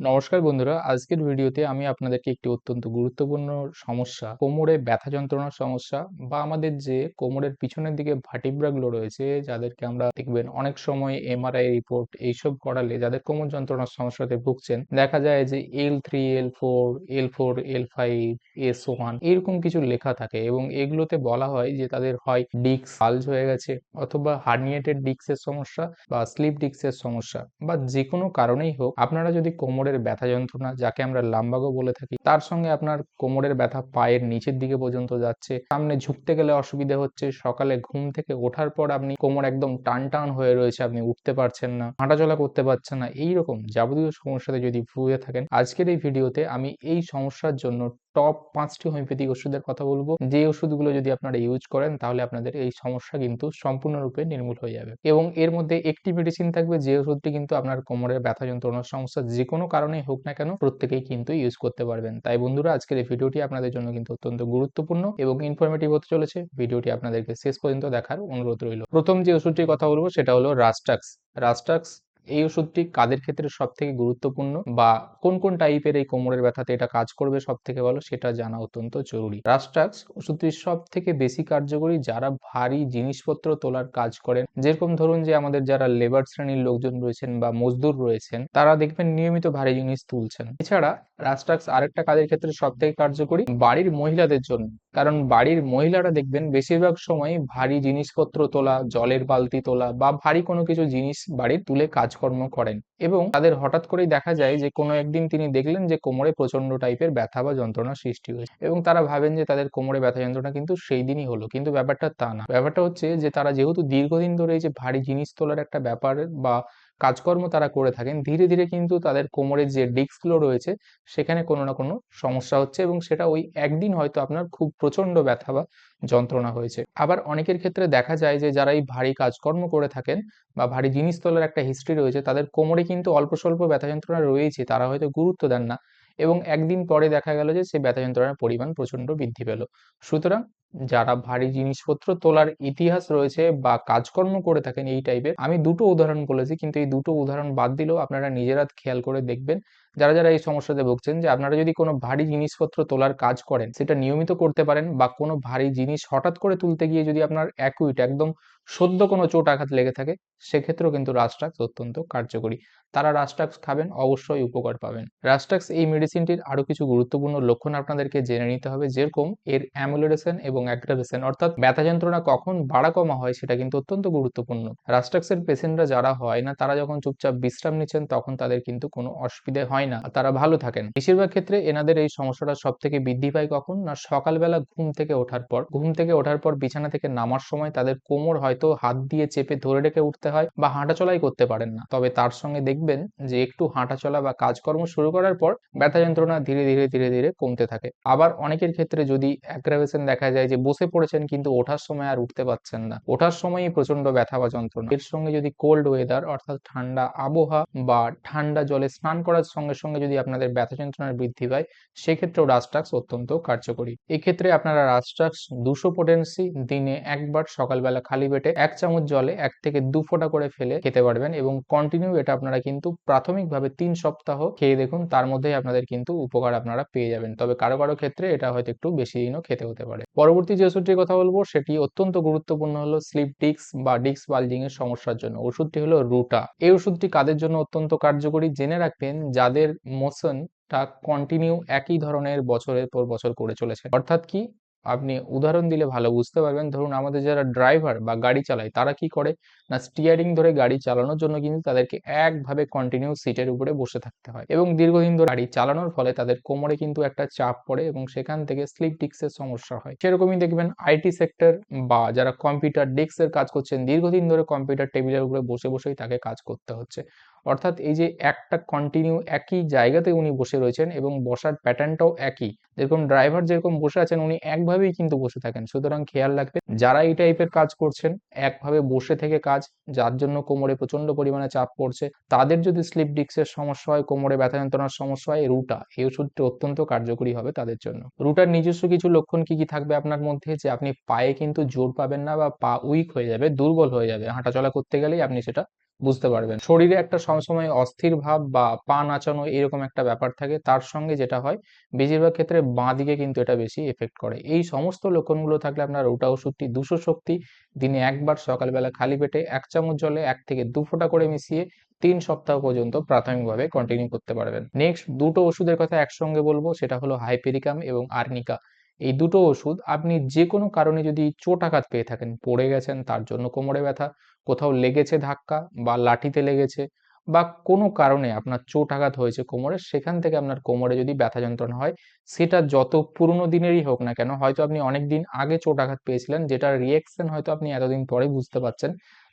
নমস্কার বন্ধুরা, আজকের ভিডিওতে আমি আপনাদেরকে একটি অত্যন্ত গুরুত্বপূর্ণ সমস্যা, কোমরে ব্যথা যন্ত্রণার সমস্যা বা আমাদের যে কোমরের পিছনের দিকে ভাটিব্রাগুলো রয়েছে, যাদেরকে আমরা দেখবেন অনেক সময় এমআরআই রিপোর্ট এইসব করালে যাদের কোমর যন্ত্রণার সমস্যাতে ভুগছেন, দেখা যায় যে L three L four L four L five S one এরকম কিছু লেখা থাকে এবং এগুলোতে বলা হয় যে তাদের হয় ডিক্স হালজ হয়ে গেছে অথবা হার্নিয়েটেড ডিক্সের সমস্যা বা স্লিপ ডিক্সের সমস্যা বা যে কোনো কারণেই হোক। আপনারা যদি কোমরের ব্যথা যন্ত্রণা, যাকে আমরা লাম্বাগো বলে থাকি, তার সঙ্গে আপনার কোমরের ব্যথা পায়ের নিচের দিকে পর্যন্ত যাচ্ছে। সামনে ঝুঁকতে গেলে অসুবিধে হচ্ছে। সকালে ঘুম থেকে ওঠার পর আপনি কোমর একদম টান টান হয়ে রয়েছে, আপনি উঠতে পারছেন না, হাঁটাচলা করতে পারছেন না। এইরকম যাবতীয় সমস্যাতে যদি ভুগে থাকেন, আজকের এই ভিডিওতে আমি এই সমস্যার জন্য টপ পাঁচটি হোমিওপ্যাথিক ওষুধের কথা বলব। যে ওষুধগুলো যদি আপনারা ইউজ করেন, তাহলে আপনাদের এই সমস্যা কিন্তু সম্পূর্ণরূপে নির্মূল হয়ে যাবে। এবং এর মধ্যে একটি মেডিসিন থাকবে, যে ওষুধটি কিন্তু আপনার কোমরের ব্যথা যন্ত্রণার সমস্যা যে কোনো কারণেই হোক না কেন, প্রত্যেকেই কিন্তু ইউজ করতে পারবেন। তাই বন্ধুরা, আজকের এই ভিডিওটি আপনাদের জন্য কিন্তু অত্যন্ত গুরুত্বপূর্ণ এবং ইনফরমেটিভ হতে চলেছে। ভিডিওটি আপনাদেরকে শেষ পর্যন্ত দেখার অনুরোধ রইল। প্রথম যে ওষুধটির কথা বলব, সেটা হলো রাস্টাক্স রাস্টাক্স এই ওষুধটি কাদের ক্ষেত্রে সব থেকে গুরুত্বপূর্ণ বা কোন কোন টাইপের এই কোমরের ব্যথাতে এটা কাজ করবে সব থেকে ভালো সেটা জানা অত্যন্ত জরুরি। রাস্ট্রাক্স ওষুধটি সব থেকে বেশি কার্যকরী যারা ভারী জিনিসপত্র তোলার কাজ করেন, যেরকম ধরুন যে আমাদের যারা লেবার শ্রেণির লোকজন রয়েছেন বা মজদুর রয়েছেন, তারা দেখবেন নিয়মিত ভারী জিনিস তুলছেন। এছাড়া রাস্ট্রাক্স আরেকটা কাজের ক্ষেত্রে সব থেকে কার্যকরী বাড়ির মহিলাদের জন্য, কারণ বাড়ির মহিলারা দেখবেন বেশিরভাগ সময় ভারী জিনিসপত্র তোলা, জলের বালতি তোলা বা ভারী কোনো কিছু জিনিস বাড়ির তুলে কাজকর্ম করেন। এবং তাদের হঠাৎ করেই দেখা যায় যে কোনো একদিন তিনি দেখলেন যে কোমরে প্রচণ্ড টাইপের ব্যথা বা যন্ত্রণা সৃষ্টি হয়েছে। এবং তারা ভাবেন যে তাদের কোমরে ব্যথা যন্ত্রণা কিন্তু সেই দিনই হলো, কিন্তু ব্যাপারটা তা না। ব্যাপারটা হচ্ছে যে তারা যেহেতু দীর্ঘদিন ধরে এই যে ভারী জিনিস তোলার একটা ব্যাপার বা কাজকর্ম তারা করে থাকেন, ধীরে ধীরে কিন্তু তাদের কোমরের যে ডিস্কগুলো রয়েছে, সেখানে কোনো না কোনো সমস্যা হচ্ছে এবং সেটা ওই একদিন হয়তো আপনার খুব প্রচণ্ড ব্যথা বা যন্ত্রণা হয়েছে। আবার অনেকের ক্ষেত্রে দেখা যায় যে যারা এই ভারী কাজকর্ম করে থাকেন বা ভারী জিনিস তোলার একটা হিস্ট্রি রয়েছে, তাদের কোমরে কিন্তু অল্প স্বল্প ব্যথা যন্ত্রণা রয়েছে তারা হয়তো গুরুত্ব দেন না। এবং একদিন পরে দেখা গেল যে সেই ব্যথা যন্ত্রণার পরিমাণ প্রচণ্ড বৃদ্ধি পেল। সুতরাং যারা ভারী জিনিসপত্র তোলার ইতিহাস রয়েছে বা কাজকর্ম করে থাকেন এই টাইপের আমি দুটো উদাহরণ বলেছি, কিন্তু এই দুটো উদাহরণ বাদ দিলেও আপনারা নিজেরা খেয়াল করে দেখবেন যারা যারা এই সমস্যাতে ভুগছেন যে আপনারা যদি কোনো ভারী জিনিসপত্র তোলার কাজ করেন, সেটা নিয়মিত করতে পারেন বা কোনো ভারী জিনিস হঠাৎ করে তুলতে গিয়ে যদি আপনার অ্যাকুইট একদম সদ্য কোনো চোট আঘাত লেগে থাকে, সেক্ষেত্রেও কিন্তু রাস্ট্রাক্স অত্যন্ত কার্যকরী। তারা রাস্ট্রাক্স খাবেন, অবশ্যই উপকার পাবেন। রাস্ট্রাক্স এই মেডিসিনটির আরও কিছু গুরুত্বপূর্ণ লক্ষণ আপনাদেরকে জেনে নিতে হবে, যেরকম এর অ্যামুলেরেশন এবং অ্যাগ্রাভেশন অর্থাৎ ব্যথা যন্ত্রণা কখন বাড়া কমা হয় সেটা কিন্তু অত্যন্ত গুরুত্বপূর্ণ। রাস্ট্রাক্সের পেশেন্টরা যারা হয় না, তারা যখন চুপচাপ বিশ্রাম নিচ্ছেন, তখন তাদের কিন্তু কোনো অসুবিধা হয় না তারা ভালো থাকেন। বেশিরভাগ ক্ষেত্রে এনাদের এই সমস্যাটা সব থেকে বৃদ্ধি পায় কখন? না, সকালবেলা ঘুম থেকে ওঠার পর। ঘুম থেকে ওঠার পর বিছানা থেকে নামার সময় তাদের কোমর হয়তো হাত দিয়ে চেপে ধরে রেখে উঠতে হয় বা হাঁটাচলাই করতে পারেন না। তবে তার সঙ্গে দেখবেন যে একটু হাঁটাচলা বা কাজকর্ম শুরু করার পর ব্যথা যন্ত্রণা ধীরে ধীরে ধীরে ধীরে কমতে থাকে। আবার অনেকের ক্ষেত্রে যদি অ্যাগ্রাভেশন দেখা যায় যে বসে পড়েছেন কিন্তু ওঠার সময় আর উঠতে পারছেন না, ওঠার সময়ই প্রচণ্ড ব্যথা বা যন্ত্রণা। এর সঙ্গে যদি কোল্ড ওয়েদার অর্থাৎ ঠান্ডা আবহাওয়া বা ঠান্ডা জলে স্নান করার সঙ্গে সঙ্গে সঙ্গে যদি আপনাদের ব্যথা যন্ত্রণার বৃদ্ধি পায়, সেক্ষেত্রেও রাস্ট্রাক্স অত্যন্ত কার্যকরী। এক্ষেত্রে আপনারা রাস্ট্রাক্স দুশো পোটেন্সি দিনে একবার সকালবেলা খালি পেটে এক চামচ জলে এক থেকে দু ফোঁটা করে ফেলে খেতে পারবেন এবং কন্টিনিউ এটা আপনারা কিন্তু প্রাথমিকভাবে তিন সপ্তাহ খেয়ে দেখুন, তার মধ্যেই আপনাদের কিন্তু উপকার আপনারা পেয়ে যাবেন। তবে কারও কারও ক্ষেত্রে এটা হয়তো একটু বেশি দিনও খেতে হতে পারে। পরবর্তী যে ওষুধটির কথা বলব, সেটি অত্যন্ত গুরুত্বপূর্ণ হলো স্লিপ ডিক্স বা ডিক্স বালজিং এর সমস্যার জন্য। ওষুধটি হলো রুটা। এই ওষুধটি কাদের জন্য অত্যন্ত কার্যকরী? জেনে রাখবেন, যাদের মোশন টা কন্টিনিউ একই ধরনের বছরের পর বছর করে চলেছে। অর্থাৎ কি? আপনি উদাহরণ দিলে ভালো, বুঝতে পারবেন। ধরুন আমাদের যারা ড্রাইভার বা গাড়ি চালায়, তারা কি করে? না স্টিয়ারিং ধরে গাড়ি চালানোর জন্য কিন্তু তাদেরকে একভাবে কন্টিনিউ সিটের উপরে বসে থাকতে হয় এবং দীর্ঘদিন ধরে গাড়ি চালানোর ফলে তাদের কোমরে কিন্তু একটা চাপ পড়ে এবং সেখান থেকে স্লিপ ডিক্সের সমস্যা হয়। সেরকমই দেখবেন আইটি সেক্টর বা যারা কম্পিউটার ডেস্কের কাজ করছেন, দীর্ঘদিন ধরে কম্পিউটার টেবিলের উপরে বসে, বসেই তাকে কাজ করতে হচ্ছে। অর্থাৎ এই যে একটা কন্টিনিউ একই জায়গাতে উনি বসে রয়েছেন এবং বসার প্যাটার্নটাও একই। যেরকম ড্রাইভার যেরকম বসে আছেন, উনি একভাবেই কিন্তু বসে থাকেন। সুতরাং খেয়াল রাখবেন, যারা এই টাইপের কাজ করছেন, একভাবে বসে থেকে কাজ, যার জন্য কোমরে প্রচণ্ড পরিমাণে চাপ পড়ছে, তাদের যদি স্লিপ ডিক্সের সমস্যা হয়, কোমরে ব্যথা যন্ত্রণার সমস্যা হয় রুটা এই ওষুধটি অত্যন্ত কার্যকরী হবে তাদের জন্য। রুটার নিজস্ব কিছু লক্ষণ কি কি থাকবে আপনার মধ্যে? যে আপনি পায়ে কিন্তু জোর পাবেন না বা পা উইক হয়ে যাবে, দুর্বল হয়ে যাবে। হাঁটাচলা করতে গেলেই আপনি সেটা বুঝতে পারবেন। শরীরে একটা সবসময় অস্থির ভাব বা পা নাচানো এরকম একটা ব্যাপার থাকে, তার সঙ্গে যেটা হয়, বেশিরভাগ ক্ষেত্রে বাঁ দিকে কিন্তু এটা বেশি এফেক্ট করে। এই সমস্ত লক্ষণগুলো থাকলে আপনার ওটা ওষুধটি দুশো শক্তি, দিনে একবার সকালবেলা খালি পেটে এক চামচ জলে এক থেকে দু ফোঁটা করে মিশিয়ে তিন সপ্তাহ পর্যন্ত প্রাথমিকভাবে কন্টিনিউ করতে পারবেন। নেক্সট দুটো ওষুধের কথা একসঙ্গে বলব, সেটা হলো হাইপেরিকাম এবং আর্নিকা। এই দুটো ওষুধ আপনি যে কোনো কারণে যদি চোট আঘাত পেয়ে থাকেন, পড়ে গেছেন, তার জন্য কোমরে ব্যথা, কোথাও লেগেছে ধাক্কা বা লাঠিতে লেগেছে বা কোনো কারণে আপনার চোট আঘাত হয়েছে কোমরে, সেখান থেকে আপনার কোমরে যদি ব্যথা যন্ত্রণা হয়, সেটা যত পুরনো দিনেরই হোক না কেন, হয়তো আপনি অনেক দিন আগে চোট আঘাত পেয়েছিলেন, যেটার রিয়েকশন হয়তো আপনি এতদিন পরে বুঝতে পারছেন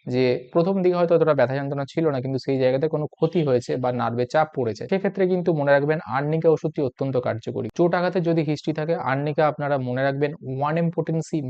যে প্রথম দিকে হয়তো অতটা ব্যথা যন্ত্রণা ছিল না, কিন্তু সেই জায়গাতে কোনো ক্ষতি হয়েছে বা নার্ভে চাপ পড়েছে, সেক্ষেত্রে কিন্তু মনে রাখবেন আর্নিকা ওষুধটি অত্যন্ত কার্যকরী। চোট আঘাতে যদি হিস্ট্রি থাকে আর্নিকা আপনারা মনে রাখবেন ওয়ান এম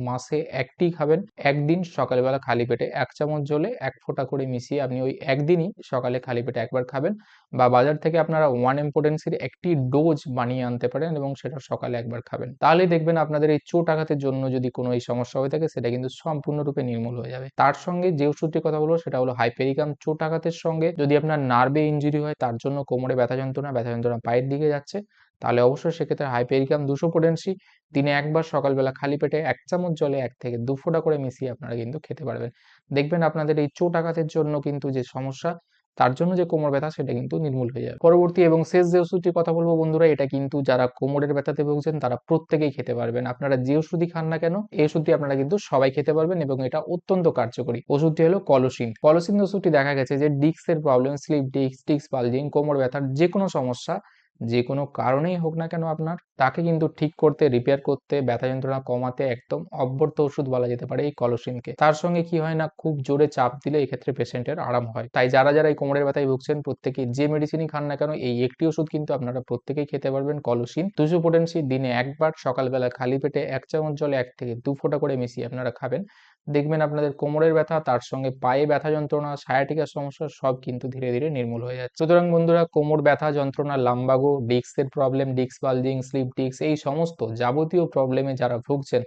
মাসে একটি খাবেন, একদিন সকালবেলা খালি পেটে এক চামচ জলে এক ফোঁটা করে মিশিয়ে আপনি ওই একদিনই সকালে খালি পেটে একবার খাবেন। বা বাজার থেকে আপনারা ওয়ান এম পোটেন্সির একটি ডোজ বানিয়ে আনতে পারেন এবং সেটা সকালে একবার খাবেন। তাহলে দেখবেন আপনাদের এই চোট আঘাতের জন্য যদি কোনো এই সমস্যা হয়ে থাকে, সেটা কিন্তু সম্পূর্ণরূপে নির্মূল হয়ে যাবে। তার সঙ্গে যে ওষুধটির কথা বলব, সেটা হলো হাইপেরিকাম চোট আঘাতের সঙ্গে যদি আপনার নার্ভে ইঞ্জুরি হয়, তার জন্য কোমরে ব্যথা যন্ত্রণা ব্যথা যন্ত্রণা পায়ের দিকে যাচ্ছে, তাহলে অবশ্যই সেক্ষেত্রে হাইপেরিকাম দুশো পোটেন্সি দিনে একবার সকালবেলা খালি পেটে এক চামচ জলে এক থেকে দু ফোঁটা করে মিশিয়ে আপনারা কিন্তু খেতে পারবেন। দেখবেন আপনাদের এই চোট আঘাতের জন্য কিন্তু যে সমস্যা তার জন্য যে কোমর ব্যথা, সেটা কিন্তু নির্মূল হয়ে যাবে। পরবর্তী এবং শেষ যে ওষুধটির কথা বলব বন্ধুরা, এটা কিন্তু যারা কোমরের ব্যথাতে ভুগছেন, তারা প্রত্যেকেই খেতে পারবেন। আপনারা যে ওষুধই খান না কেন, এই ওষুধটি আপনারা কিন্তু সবাই খেতে পারবেন এবং এটা অত্যন্ত কার্যকরী। ওষুধটি হলো কলসিন। কলসিন ওষুধটি দেখা গেছে যে, ডিস্কের problem, slip disc disc, bulging, কোমর ব্যথার যে কোনো সমস্যা যে কোনো কারণেই হোক না কেন আপনার, তাকে কিন্তু ঠিক করতে রিপেয়ার করতে, ব্যথা যন্ত্রণা কমাতে একদম অব্যর্থ ওষুধ বলা যেতে পারে এই কলোসিনকে তার সঙ্গে কি হয় না, খুব জোরে চাপ দিলে এক্ষেত্রে পেশেন্টের আরাম হয়। তাই যারা যারা এই কোমরের ব্যথায় ভুগছেন, প্রত্যেকে যে মেডিসিনই খান না কেন, এই একটি ওষুধ কিন্তু আপনারা প্রত্যেকেই খেতে পারবেন কলোসিন দুশো পোটেন্সি দিনে একবার সকালবেলা খালি পেটে এক চামচ জলে এক থেকে দু ফোঁটা করে মিশিয়ে আপনারা খাবেন। দেখবেন আপনাদের কোমরের ব্যথা, তার সঙ্গে পায়ে ব্যথা যন্ত্রণা সায়াটিকার সমস্যা সব কিন্তু ধীরে ধীরে নির্মূল হয়ে যাচ্ছে। সুতরাং বন্ধুরা, কোমর ব্যথা, যন্ত্রণা, লাম্বাগো, ডিস্কের problem disc bulging slip disc এই সমস্ত যাবতীয় প্রবলেমে যারা ভুগছেন,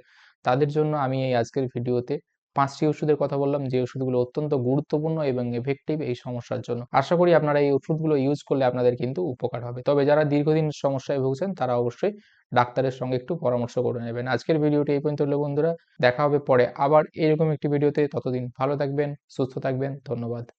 তাদের জন্য আমি এই আজকের ভিডিওতে পাঁচটি ওষুধের কথা বললাম, যে ওষুধগুলো অত্যন্ত গুরুত্বপূর্ণ এবং এফেক্টিভ এই সমস্যার জন্য। আশা করি আপনারা এই ওষুধগুলো ইউজ করলে আপনাদের কিন্তু উপকার হবে। তবে যারা দীর্ঘদিন সমস্যায় ভুগছেন, তারা অবশ্যই ডাক্তারের সঙ্গে একটু পরামর্শ করে নেবেন। আজকের ভিডিওটি এই পর্যন্ত বন্ধুরা। দেখা হবে পরে আবার এরকম একটি ভিডিওতে। ততদিন ভালো থাকবেন, সুস্থ থাকবেন। ধন্যবাদ।